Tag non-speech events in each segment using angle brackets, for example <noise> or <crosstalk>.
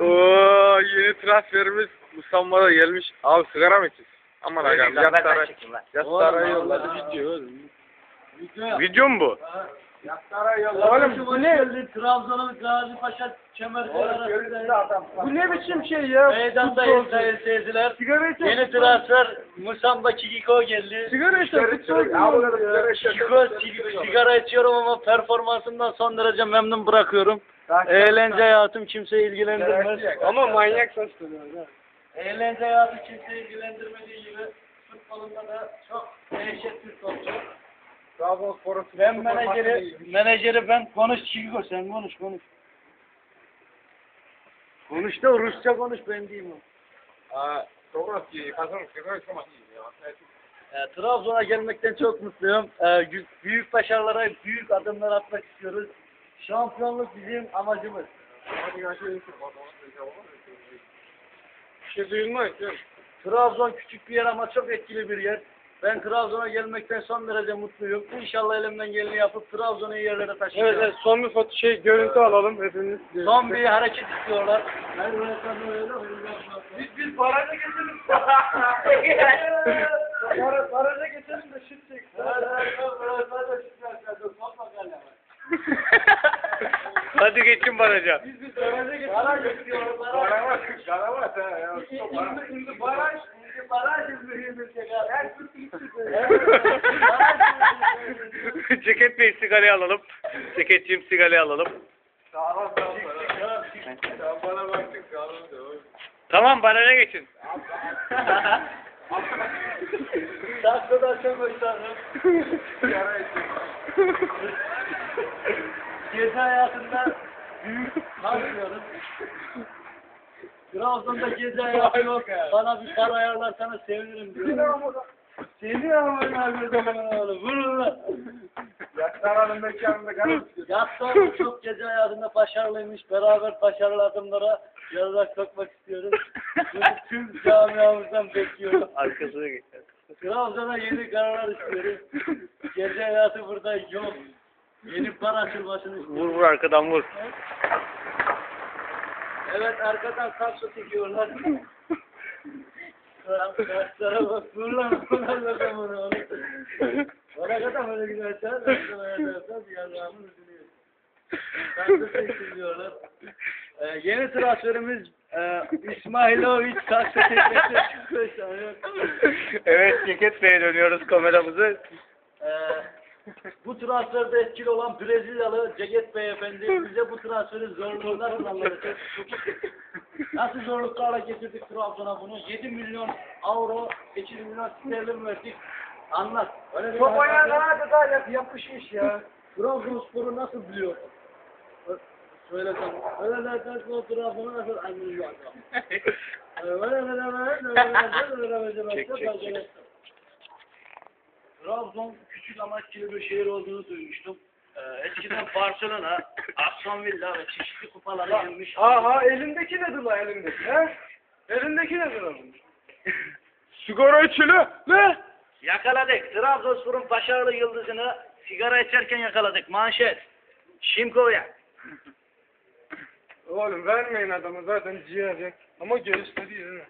Oo yeni transferimiz Mustafa da gelmiş. Abi sigara mı içiyorsun? Aman agam Ver yat saray. Yat saray yolladı video oğlum. Video Video mu bu? Oğlum bu ne? Trabzon'un Gazi Paşa Kemerköy arasında. Bu ne biçim şey ya? Meydandayız sayın seyirciler. Sigara içen Yeni transfer Musamba Kikiko geldi. Sigara. Kikiko sig- sigara içiyorum ama performansından son derece memnun bırakıyorum. Eğlence hayatım kimseyi ilgilendirmez. Ama manyak saçları. Eğlence hayatı kimseyi ilgilendirmediği gibi futbolunda da çok dehşet bir topçu. Trabzonspor'un Ben menajeri, menajeri ben konuş Kikiko sen konuş konuş. Konuş da Rusça konuş ben diyeyim. Aa, doğru ki kazan sigara içemez ya. E, Trabzon'a gelmekten çok mutluyum. E, büyük başarılara, büyük adımlar atmak istiyoruz. Şampiyonluk bizim amacımız. Bir şey duyulmaz. Trabzon küçük bir yer ama çok etkili bir yer. Ben Trabzon'a gelmekten son derece mutluyum. İnşallah elimden geleni yapıp Trabzon'u iyi yerlere Evet, taşıyacağım. evet son bir foto şey görüntü alalım hepimiz. Son bir hareket istiyorlar. Biz biz baraja geçelim. <laughs> Bara, baraja geçelim de şut çek. Hadi geçin baraja. Biz bir baraja geçiyoruz. Baraj. Baraj. Baraj. Şimdi baraj. Şimdi baraj mühimdir. Her türlü <laughs> Ceket Bey sigarayı alalım. Ceketciğim sigarayı alalım. Sağlam sağlam. Sen bana baktın sağlam Tamam baraja geçin. Taşla da çok hoşlandım. Yara ettim. Gece hayatında büyük harcıyoruz. Trabzon'da gece hayatı yok. Bana bir para ayarlarsanız sevinirim diyor. Seni ama ben oğlum. Vurun lan. Yaktaranın mekanında garip. Yatta çok gece hayatında başarılıymış. Beraber başarılı adımlara yazarak sokmak istiyoruz. Bunu tüm camiamızdan bekliyoruz. Arkasına geç. Trabzon'a yeni kararlar istiyoruz. Gece hayatı burada yok. Yeni para açıl başını. Vur vur arkadan vur. Evet arkadan kapsa çekiyorlar. Kaçlara bak vur lan bunlar da ben bunu onu. Ona kadar böyle güzel çağır. Şey ben de böyle yapsam şey yanlarımı üzülüyor. Kapsa çekiyorlar. Ee, yeni transferimiz e, İsmailovic kapsa çekmesi çıkıyor. Evet Ceket Bey'e dönüyoruz kameramızı. Ee, bu transferde etkili olan Brezilyalı Ceket Beyefendi bize bu transferin zorluğunu nasıl anlatacak? Nasıl zorluklarla getirdik Trabzon'a bunu? 7 milyon avro, 8 milyon sterlin verdik. Anlat. Öyle Top ayağına kadar yap, yapışmış ya. Trabzonspor'u nasıl biliyor? Söyle sen. Öyle dersen o Trabzon'u nasıl anlıyor adam? Öyle Çek, çek, çek. Trabzon küçük ama etkili bir şehir olduğunu duymuştum. Ee, eskiden <laughs> Barcelona, Aston Villa ve çeşitli kupalara yenmiş. Aha elindeki nedir lan elindeki? He? Elindeki nedir lan? Sigara içili. Ne? Yakaladık. Trabzonspor'un başarılı yıldızını sigara içerken yakaladık. Manşet. Şimko'ya. Oğlum vermeyin adamı zaten ciğer ya. Ama değil mi?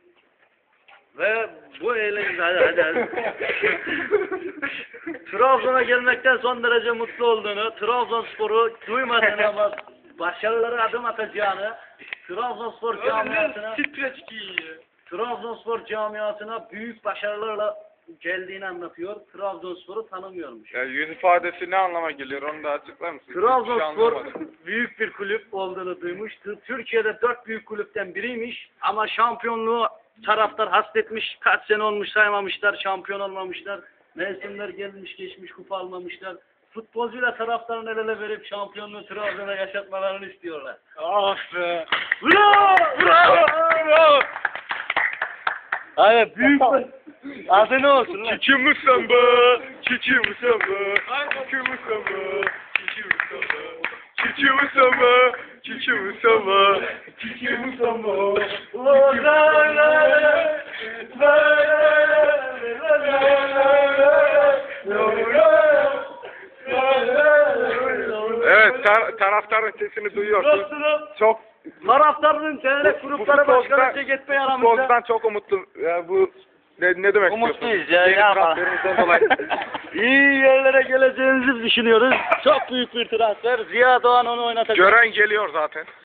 Ve bu eğlence hadi hadi hadi. Trabzon'a gelmekten son derece mutlu olduğunu, Trabzonspor'u duymadığını ama başarılara adım atacağını, Trabzonspor camiasına. Trabzonspor camiasına büyük başarılarla geldiğini anlatıyor. Trabzonspor'u tanımıyormuş. Ya yüz ifadesi ne anlama geliyor onu da açıklar mısın? Hiçbir şey Trabzonspor anlamadım. büyük bir kulüp olduğunu duymuştu. Türkiye'de dört büyük kulüpten biriymiş ama şampiyonluğu taraftar hasretmiş. Kaç sene olmuş saymamışlar, şampiyon olmamışlar. Mevsimler gelmiş geçmiş kupa almamışlar. Futbolcuyla taraftarın el ele verip şampiyonluğu Trabzon'a yaşatmalarını istiyorlar. Ah be. Bravo! Bravo! Bravo! Hayır büyük adı ne olsun lan? Çiçi musamba, çiçi musamba, çiçi musamba, Çiçi usama, çiçi usama, çiçi usama. La la la la la Evet tar taraftarın sesini duyuyorsun. Çok taraftarın senelik grupları başkanı şey çeketme yaramışlar. Futboldan çok umutlu. Ya bu ne, ne demek Umutluyuz ya. Yeni transferimizden dolayı. <laughs> İyi yerlere geleceğinizi düşünüyoruz. Çok büyük bir transfer. Ziya Doğan onu oynatacak. Gören geliyor zaten.